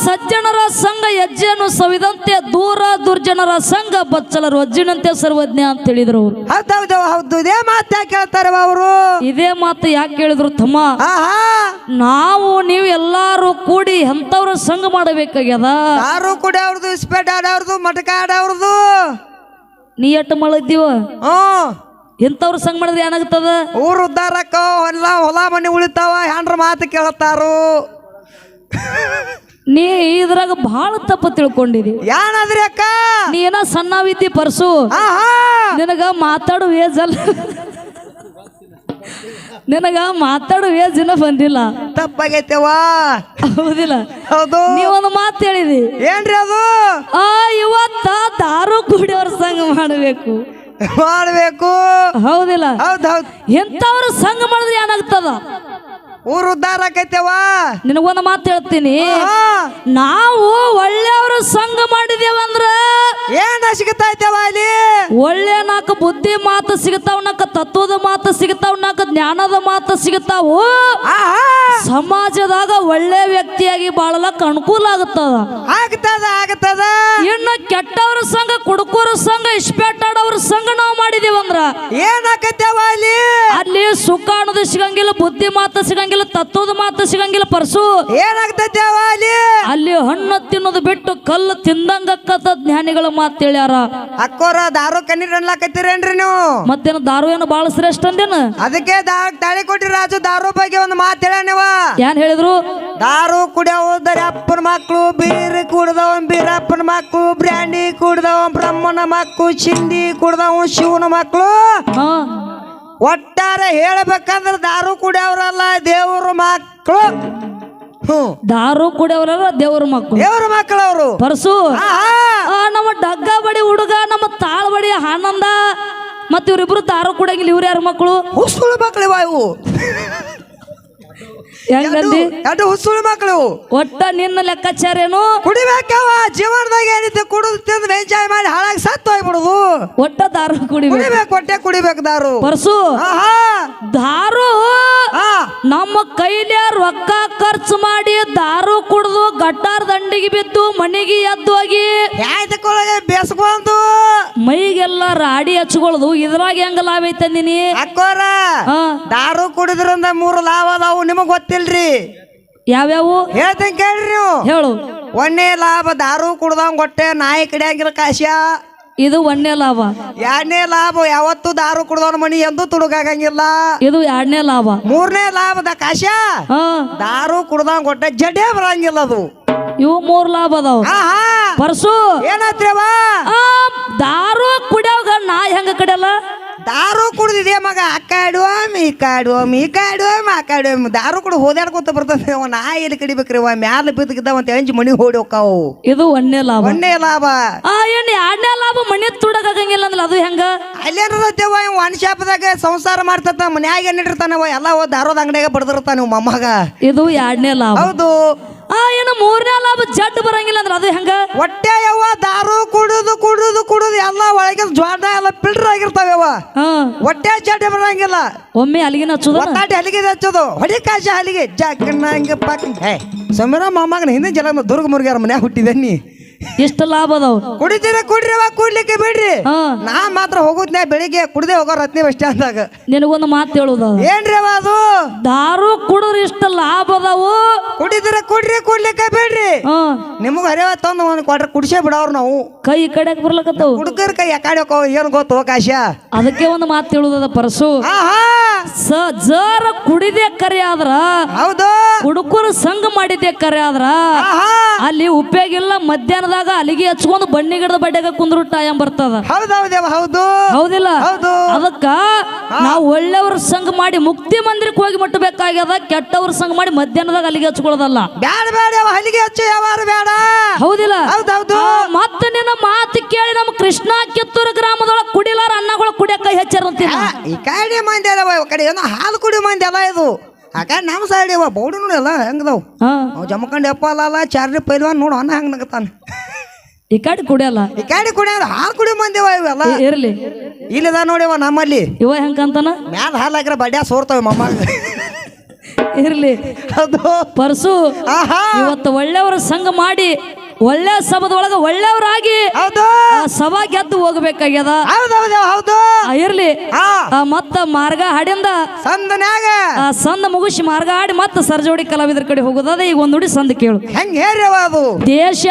ಸಜ್ಜನರ ಸಂಘ ಹೆಜ್ಜೆಯನ್ನು ಸವಿದಂತೆ ದೂರ ದುರ್ಜನರ ಸಂಘ ಬಚ್ಚಲರು ಅಜ್ಜಿನಂತೆ ಸರ್ವಜ್ಞ ಅಂತ ಹೇಳಿದ್ರು ಅವರು. ಹೌದೌದು ಹೌದು. ಇದೇ ಮಾತು ಯಾಕೆ ಹೇಳ್ತಾರೆ ಅವರು? ಇದೇ ಮಾತು ಯಾಕೆ ಹೇಳಿದ್ರು ತಮ್ಮ? ಆಹಾ. ನಾವು ನೀವು ಎಲ್ಲಾರು ಕೂಡಿ ಎಂತವ್ರ ಸಂಘ ಮಾಡಬೇಕಾಗ್ಯದ? ಆರು ಕೂಡಿ ಇಸ್ಪೇಟ್ ಆಡವ್ರದು ಮಟಕ ಆಡವ್ರದು ನೀ ಎಟ್ಟು ಮಾಡಿದ್ದೀವ ಹ್ಮ್ ಎಂತವ್ರ ಸಂಘ ಮಾಡಿದ್ರೆ ಏನಾಗ್ತದ? ಊರು ಉದ್ದಾರಕ್ಕ ಎಲ್ಲ ಹೊಲ ಮನೆ ಉಳಿತಾವ ಹೆಂಡ್ರ ಮಾತು ಕೇಳ್ತಾರು. ನೀ ಇದ್ರಾಗ ಬಹಳ ತಪ್ಪು ತಿಳ್ಕೊಂಡಿದಿ. ಏನಾದ್ರಿ ಅಕ್ಕ? ನೀ ಏನ ಸಣ್ಣವಿದ್ದಿ ಪರ್ಸು? ನಿನಗ ಮಾತಾಡು ವೇಜ್ ಅಲ್ಲ. ನಿನಗ ಮಾತಾಡು ವೇಜ್ ಇನ್ನ ಬಂದಿಲ್ಲ. ತಪ್ಪಾಗೈತೇವಾ ಹೌದಿಲ್ಲ. ಹೌದು. ನೀವೊಂದು ಮಾತು ಹೇಳಿದಿ. ಏನ್ರಿ ಅದು? ಆ ಇವತ್ತ ದಾರು ಕುಡಿಯೋರ ಸಂಘ ಮಾಡಬೇಕು. ಮಾಡಬೇಕು. ಹೌದಿಲ್ಲ. ಹೌದ್ ಹೌದ್. ಎಂತವ್ರ ಸಂಘ ಮಾಡಿದ್ರೆ ಏನಾಗ್ತದ? ಊರು ಉದ್ದಾರ ಆಕೈತೆವ? ನಿನಗೊಂದು ಮಾತು ಹೇಳ್ತೀನಿ. ನಾವು ಒಳ್ಳೆಯವ್ರ ಸಂಘ ಮಾಡಿದೇವಂದ್ರ ಏನ ಸಿಗತೈತೆವ ಅಲ್ಲಿ? ಒಳ್ಳೆ ನಾಲ್ಕು ಬುದ್ಧಿ ಮಾತು ಸಿಗತಾವ ನಾಲ್ಕು ತತ್ವದ ಮಾತು ಸಿಗತಾವ ನಾಲ್ಕು ಜ್ಞಾನದ ಮಾತು ಸಿಗ್ತಾವು ಸಮಾಜದಾಗ ಒಳ್ಳೆ ವ್ಯಕ್ತಿಯಾಗಿ ಬಾಳಲಕ್ಕ ಅನುಕೂಲ ಆಗುತ್ತದ. ಆಗ್ತದ ಆಗ್ತದ. ಇನ್ನು ಕೆಟ್ಟವ್ರ ಸಂಘ ಕುಡುಕೋರ ಸಂಘ ಇಷ್ಪೇಟಾಡವ್ರ ಸಂಘ ನಾವು ಮಾಡಿದೇವಂದ್ರ ಏನಾಕೈತೆವ ಅಲ್ಲಿ? ಅಲ್ಲಿ ಸುಖ ಅನ್ನೋದು ಸಿಗಂಗಿಲ್ಲ ಬುದ್ಧಿ ಮಾತು ಸಿಗಂಗಿಲ್ಲ. ತತ್ವದ ಮಾತು ಸಿಗಂಗಿಲ್ಲ ಪರ್ಸು. ಏನಾಗ್ತೈತೆ ಅಲ್ಲಿ? ಅಲ್ಲಿ ಹಣ್ಣು ತಿನ್ನೋದು ಬಿಟ್ಟು ಕಲ್ಲು ತಿಂದಂಗ ಜ್ಞಾನಿಗಳ ಮಾತು ಹೇಳ್ಯಾರ. ಅಕ್ಕೋರ ದಾರು ಕಣ್ಣೀರ್ ಅನ್ಲಾಕತ್ತೀರೇನ್ರಿ ನೀವು? ಮತ್ತೇನು ದಾರು ಏನು ಬಾಳ ಶ್ರೇಷ್ಠ ಅಂದೇನು? ಅದಕ್ಕೆ ತಾಳಿ ಕೊಟ್ಟಿ ರಾಜು ದಾರು ಬಗ್ಗೆ ಒಂದು ಮಾತು ಹೇಳ ನೀವ. ಏನ್ ಹೇಳಿದ್ರು? ದಾರು ಕುಡಿಯೋದ್ರೆ ಅಪ್ಪನ ಮಕ್ಕಳು ಬೀರ್ ಕುಡ್ದವ ಬೀರಪ್ಪನ ಮಕ್ಕಳು ಬ್ರ್ಯಾಂಡಿ ಕುಡ್ದವ ಬ್ರಹ್ಮನ ಮಕ್ಕಳು ಚಿಂದಿ ಕುಡ್ದವ ಶಿವನ ಮಕ್ಕಳು ಹಾ. ಒಟ್ಟಾರೆ ಹೇಳ್ಬೇಕಂದ್ರೆ ದಾರು ಕುಡಿಯವರಲ್ಲ ದೇವ್ರ ಮಕ್ಕಳು ಹ್ಞೂ. ದಾರು ಕುಡಿಯವರಲ್ಲ ದೇವ್ರ ಮಕ್ಕಳು ದೇವ್ರ ಮಕ್ಕಳು ಅವರು ಪರ್ಸು ಆ, ನಮ್ಮ ಡಗ್ಗ ಬಡಿ ಹುಡುಗ ನಮ್ಮ ತಾಳ್ ಬಡಿ ಆನಂದ ಮತ್ತೆ ಇವ್ರಿಬ್ರು ದಾರು ಕುಡಿಯಂಗಿಲ್ಲ ಇವ್ರ ಯಾರು ಮಕ್ಕಳು ಹುಸುಳು ಮಕ್ಕಳು ಇವ ಇವು. ಹೆಂಗಂದಿ ಎರಡು ಹುಸುಳು ಮಕ್ಕಳು ಒಟ್ಟ ನಿನ್ನ ಲೆಕ್ಕಾಚಾರ ಏನು ಕುಡಿಬೇಕವ ಜೀವನದಾಗ ಏನಿದೆ ಕುಡಿದು ತಿಂದು ಎಂಜಾಯ್ ಮಾಡಿ ಹಾಳಾಗಿ ಸತ್ತು ಹೋಗ್ಬಿಡುದು ಒಟ್ಟ ದಾರು ಕುಡಿಬೇಕು. ಕುಡಿಬೇಕು ಹೊಟ್ಟೆ ಕುಡಿಬೇಕು ದಾರು. ಪರ್ಸು ಆಹಾ. ದಾರು ಆ. ನಮ್ಮ ಕೈಲಿ ರೊಕ್ಕ ಖರ್ಚು ಮಾಡಿ ದಾರು ಕುಡಿದು ಗಟ್ಟಾರ ದಂಡಿಗೆ ಬಿದ್ದು ಮನೆಗೆ ಎದ್ದು ಹೋಗಿ. ಯಾಯ್ದಕ್ಕೊಳಗೆ ಬೇಸ್ಕೊಂತು? ಮೈಗೆಲ್ಲ ರಾಡಿ ಹಚ್ಕೊಳ್ದು ಇದ್ರಾಗ ಹೆಂಗ ಲಾಭ ಐತೆ ಅಕ್ಕೋರ ಹಾ ದಾರು ಕುಡಿದ್ರಿಂದ ಮೂರು ಲಾಭ ಅದಾವು ನಿಮಗ್ ಗೊತ್ತಿಲ್ರಿ? ಯಾವ್ಯಾವು? ಹೇಳ್ತೀನಿ ಕೇಳ್ರಿ ನೀವು. ಹೇಳು. ಒಂದೇ ಲಾಭ ದಾರು ಕುಡ್ದಂಗ್ ಹೊಟ್ಟೆ ನಾಯಿ ಕಡಿಯಂಗಿಲ್ಲ ಕಾಶ್ಯ. ಇದು ಒಂದನೇ ಲಾಭ. ಎರಡನೇ ಲಾಭ ಯಾವತ್ತು ದಾರು ಕುಡ್ದವನ ಮನಿ ಎಂದು ತುಡುಗಾಗಂಗಿಲ್ಲ. ಇದು ಎರಡನೇ ಲಾಭ. ಮೂರನೇ ಲಾಭದ ಕಾಶ ದಾರು ಕುಡ್ದಂಗ್ ಗೊಟ್ಟ ಜಡೆ ಬರಂಗಿಲ್ಲ ಅದು. ಇವು ಮೂರ್ ಲಾಭ ಅದಾವ. ಪರ್ಸು. ಏನಾತ್ರಿವ ದಾರು ಕುಡಿಯೋಗ ನಾ ಹೆಂಗ ಕಡಿಯಲ್ಲ ದಾರು ಕುಡ್ದಿದೆ ಮಗ. ಆ ಮೀ ಕಾಡುವ ಮೀ ಕಾಡುವ ಕಾಡುವಮ್ ದಾರು ಕೂಡ ಹೋದಾಡ್ಕೊತ ಬರ್ತದೆ. ಅವ ನಾ ಎಲ್ಲಿ ಕಡಿಬೇಕ್ರಿ? ಅವ ಮ್ಯಾಲ ಬಿದ್ದ ಅಂತ ಎಂಜಿ ಮಣಿ ಹೋಡಿ ಹೋಕಾವು ಇದು ಒಂದನೇ ಲಾಭ. ಒಂದೇ ಲಾಭ. ಆ ಏನ್ ಎರಡನೇ ಲಾಭ ಮನೆ ತುಡಕಾಗಂಗಿಲ್ಲ ಅಂದ್ರೆ ಅದು ಹೆಂಗ? ಅಲ್ಲೇನದೇವ ಒನ್ ಶಾಪದಾಗ ಸಂಸಾರ ಮಾಡ್ತತ ಮನ್ಯಾಗ ಏನಿಟ್ಟಿರ್ತಾನವ ಎಲ್ಲ ದಾರೋದ ಅಂಗಡಿಯಾಗ ಬಡ್ದಿರ್ತಾನ ಇವ್ ಮೊಮ್ಮಗ. ಇದು ಎರಡನೇ ಲಾಭ. ಹೌದು. ಮೂರನೇ ಲಾಭ ಜಡ್ ಬರಂಗಿಲ್ಲ ಅಂದ್ರೆ ಅದು ಹೆಂಗ? ಹೊಟ್ಟೆ ಯವ್ವ ದಾರು ಕುಡಿದು ಕುಡುದು ಕುಡಿದು ಎಲ್ಲ ಒಳಗೆ ಜ್ವಾಡ ಎಲ್ಲ ಫಿಲ್ಟರ್ ಆಗಿರ್ತಾವ ಹಾ. ಹೊಟ್ಟೆ ಜಡ್ ಬರಂಗಿಲ್ಲ. ಒಮ್ಮೆ ಅಲ್ಲಿಗೆ ಹಚ್ಚುದ? ಒತ್ತಾಟಿ ಅಲ್ಲಿಗೆ ಹಚ್ಚೋದು. ಹೊಡಿ ಕಾಶ ಅಲ್ಲಿಗೆ. ಜಾಕಣ್ಣ ಪಾಕ ಹೇ ಸಮೀರ ಮೊಮ್ಮಗನ ಹಿಂದಿನ ಜಲ ದುರ್ಗ ಮುರುಗ್ಯಾರ ಮನ್ಯಾಗ ಹುಟ್ಟಿದೆ ನೀ? ಎಷ್ಟು ಲಾಭ ಅದಾವ? ಕುಡಿತೀರ ಕುಡ್ರಿವ ಕುಡ್ಲಿಕ್ಕೆ ಬಿಡ್ರಿ. ಹಾ. ನಾ ಮಾತ್ರ ಹೋಗುದ್ನೇ ಬೆಳಿಗ್ಗೆ ಕುಡ್ದೆ ಹೋಗೋ ರತ್ನಿ ಬಸ್ ಸ್ಟ್ಯಾಂಡ್ದಾಗ ನಿನಗೊಂದು ಮಾತು ಹೇಳುದ? ಏನ್ರಿ ಅವ ಅದು? ದಾರು ಕುಡಿದ್ರೆ ಇಷ್ಟ ಲಾಭ ಅದಾವು? ಕುಡಿದ್ರೆ ಕುಡ್ರಿ ಕುಡ್ಲಿಕ್ಕೆ ಬಿಡ್ರಿ. ಹಾ. ನಿಮಗೆ ಹರಿವ ತಂದು ಒಂದು ಕೊಡ್ರಿ ಕುಡಿಸೇ ಬಿಡವ್ರು ನಾವು. ಕೈ ಈ ಕಡೆ ಬರ್ಲಕತ್ತಾವು. ಹುಡುಗರ ಕೈ ಯಾಕಾಡಿ ಏನು ಗೊತ್ತು ಅವಕಾಶ ಅದಕ್ಕೆ ಒಂದು ಮಾತು ಹೇಳುದದ ಪರಸು? ಆಹಾ. ಸ ಜರ ಕುಡಿದೆ ಕರೆ ಆದ್ರ ಹೌದು. ಹುಡುಕರು ಸಂಘ ಮಾಡಿದ್ದೆ ಕರೆ ಆದ್ರ ಅಲ್ಲಿ ಉಪಯೋಗ ಇಲ್ಲ ಮಧ್ಯಾಹ್ನದಾಗ ಅಲ್ಲಿಗೆ ಹಚ್ಕೊಂಡು ಬನ್ನಿ ಗಿಡದ ಬಡ್ಡೆಗ ಕುಂದ್ರು ಟೈಮ್ ಬರ್ತದ. ಹೌದು. ಹೌದಿಲ್ಲ? ಹೌದು. ಅದಕ್ಕ ನಾವು ಒಳ್ಳೆಯವ್ರ ಸಂಘ ಮಾಡಿ ಮುಕ್ತಿ ಮಂದಿರಕ್ಕೆ ಹೋಗಿ ಮುಟ್ಟಬೇಕಾಗ್ಯದ ಕೆಟ್ಟವ್ರ ಸಂಘ ಮಾಡಿ ಮಧ್ಯಾಹ್ನದಾಗ ಅಲ್ಲಿಗೆ ಹಚ್ಕೊಳ್ಳೋದಲ್ಲ. ಬೇಡ ಬೇಡ ಅಲ್ಲಿಗೆ ಹಚ್ಚು ಯಾವಾರು ಬೇಡ ಹೌದಿಲ್ಲ? ಮತ್ತೆ ನಿನ್ನ ಮಾತು ಕೇಳಿ ನಮ್ಮ ಕೃಷ್ಣ ಕಿತ್ತೂರು ಗ್ರಾಮದೊಳಗೆ ಕುಡಿಲಾರ ಅನ್ನಗಳು ಕುಡಿಯಕ ಆ, ಈ ಕಡೆ ಮಂದಿ ಅದಾವ ಈ ಕಡೆ ಏನೋ ಹಾಲು ಕುಡಿ ಮಂದಿ ಅಲ್ಲ ಇದು. ಆ ಕಡೆ ನಮ್ಮ ಸೈಡ್ ಇವ ಬೌಡಿ ನೋಡಿ ಅಲ್ಲ ಹೆಂಗದಾವ್. ಹಾ. ಅವ್ ಜಮಖಂಡ್ ಅಲ್ಲ ಚಾರ್ರಿ ಪೈಲ್ವಾನ್ ನೋಡು ಅನ್ನ ಹಂಗ ನಗತಾನ. ಈ ಕಡೆ ಕುಡಿಯಲ್ಲ? ಈ ಕಡೆ ಕುಡಿಯೋದು ಹಾಲು ಕುಡಿ ಮಂದಿ ಅವ ಇವೆಲ್ಲ ಇ- ಇರ್ಲಿ. ಇಲ್ಲದ ನೋಡಿವ ನಮ್ಮಲ್ಲಿ. ಇವ ಹೆಂಗಂತಾನ ಮ್ಯಾಲ ಹಾಲು ಹಾಕಿರ ಬಡ್ಯಾ ಸೋರ್ತಾವ ಮಮ್ಮ ಇರ್ಲಿ. ಹೌದು ಪರಸು ಆಹಾ. ಇವತ್ತು ಒಳ್ಳೆಯವರ ಸಂಘ ಮಾಡಿ ಒಳ್ಳೆ ಸಭದೊಳಗ ಒಳ್ಳೆಯವರಾಗಿ ಹೌದು. ಆ ಸಭಾ ಗೆದ್ದು ಹೋಗ್ಬೇಕಾಗ್ಯದ. ಹೌದು ಹೌದು. ಆ, ಇರ್ಲಿ. ಆ, ಮತ್ತ ಮಾರ್ಗ ಹಾಡಿಂದ ಸಂದನ್ಯಾಗ. ಆ ಸಂದ ಮುಗಿಸಿ ಮಾರ್ಗ ಹಾಡಿ ಮತ್ತ ಸರ್ಜೋಡಿ ಕಲಾವಿದರ ಕಡೆ ಹೋಗೋದದ ಈಗ ಒಂದು ನುಡಿ ಸಂದ ಕೇಳು. ಹೆಂಗ್ ಹೇರ್ಯವ ಅದು? ದೇಶ